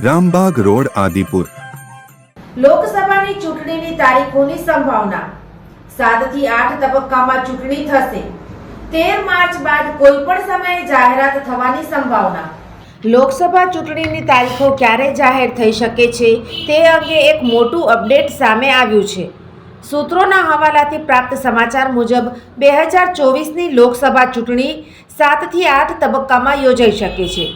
Rambagh road, Adipur. લોકસભાની ચૂંટણીની તારીખોની સંભાવના. સાતથી આઠ તબક્કામાં ચૂંટણી થશે. તેર માર્ચ બાદ કોઈ પણ સમયે જાહેરાત થવાની સંભાવના. લોકસભા ચૂંટણીની તારીખો ક્યારે જાહેર થઈ શકે છે તે અંગે એક મોટું અપડેટ સામે આવ્યું છે. સૂત્રોના હવાલાથી પ્રાપ્ત સમાચાર મુજબ, બે હજાર ચોવીસની લોકસભા ચૂંટણી સાતથી આઠ તબક્કામાં યોજાઈ શકે છે.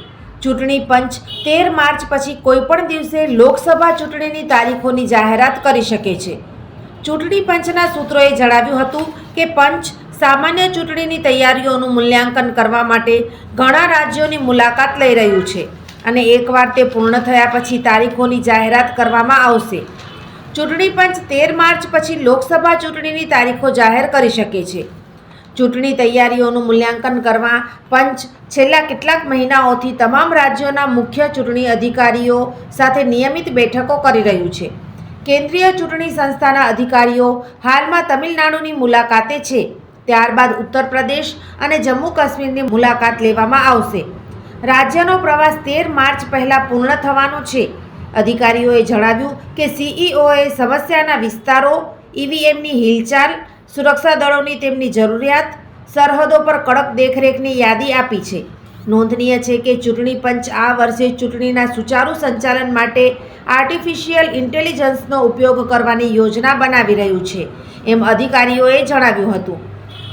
ચૂંટણી પંચ તેર માર્ચ પછી કોઈપણ દિવસે લોકસભા ચૂંટણીની તારીખોની જાહેરાત કરી શકે છે. ચૂંટણી પંચના સૂત્રોએ જણાવ્યું હતું કે પંચ સામાન્ય ચૂંટણીની તૈયારીઓનું મૂલ્યાંકન કરવા માટે ઘણા રાજ્યોની મુલાકાત લઈ રહ્યું છે અને એકવાર તે પૂર્ણ થયા પછી તારીખોની જાહેરાત કરવામાં આવશે. ચૂંટણી પંચ તેર માર્ચ પછી લોકસભા ચૂંટણીની તારીખો જાહેર કરી શકે છે. ચૂંટણી તૈયારીઓનું મૂલ્યાંકન કરવા પંચ છેલ્લા કેટલાક મહિનાઓથી તમામ રાજ્યોના મુખ્ય ચૂંટણી અધિકારીઓ સાથે નિયમિત બેઠકો કરી રહ્યું છે. કેન્દ્રીય ચૂંટણી સંસ્થાના અધિકારીઓ હાલમાં તમિલનાડુની મુલાકાતે છે. ત્યારબાદ ઉત્તર પ્રદેશ અને જમ્મુ કાશ્મીરની મુલાકાત લેવામાં આવશે. રાજ્યનો પ્રવાસ તેર માર્ચ પહેલાં પૂર્ણ થવાનો છે. અધિકારીઓએ જણાવ્યું કે સીઈઓએ સમસ્યાના વિસ્તારો ઈવીએમની હિલચાલ સુરક્ષા દળોની તેમની જરૂરિયાત, સરહદો પર કડક દેખરેખની યાદી આપી છે. નોંધનીય છે કે ચૂંટણી પંચ આ વર્ષે ચૂંટણીના સુચારુ સંચાલન માટે આર્ટિફિશિયલ ઇન્ટેલિજન્સનો ઉપયોગ કરવાની યોજના બનાવી રહ્યું છે, એમ અધિકારીઓએ જણાવ્યું હતું.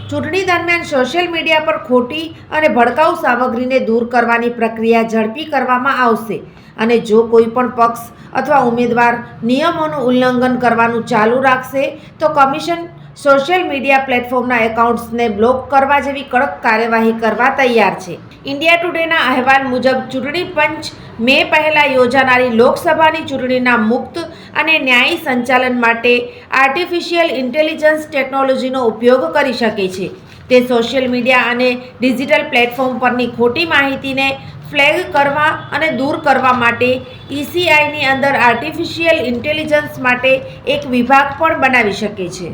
ચૂંટણી દરમિયાન સોશિયલ મીડિયા પર ખોટી અને ભડકાઉ સામગ્રીને દૂર કરવાની પ્રક્રિયા ઝડપી કરવામાં આવશે અને જો કોઈ પણ પક્ષ અથવા ઉમેદવાર નિયમોનું ઉલ્લંઘન કરવાનું ચાલુ રાખશે, તો કમિશન સોશિયલ મીડિયા પ્લેટફોર્મના એકાઉન્ટ્સને બ્લોક કરવા જેવી કડક કાર્યવાહી કરવા તૈયાર છે. ઇન્ડિયા ટુડેના અહેવાલ મુજબ ચૂંટણી પંચ મે પહેલાં યોજાનારી લોકસભાની ચૂંટણીના મુક્ત અને ન્યાયી સંચાલન માટે આર્ટિફિશિયલ ઇન્ટેલિજન્સ ટેકનોલોજીનો ઉપયોગ કરી શકે છે. તે સોશિયલ મીડિયા અને ડિજિટલ પ્લેટફોર્મ પરની ખોટી માહિતીને ફ્લેગ કરવા અને દૂર કરવા માટે ઈસીઆઈની અંદર આર્ટિફિશિયલ ઇન્ટેલિજન્સ માટે એક વિભાગ પણ બનાવી શકે છે.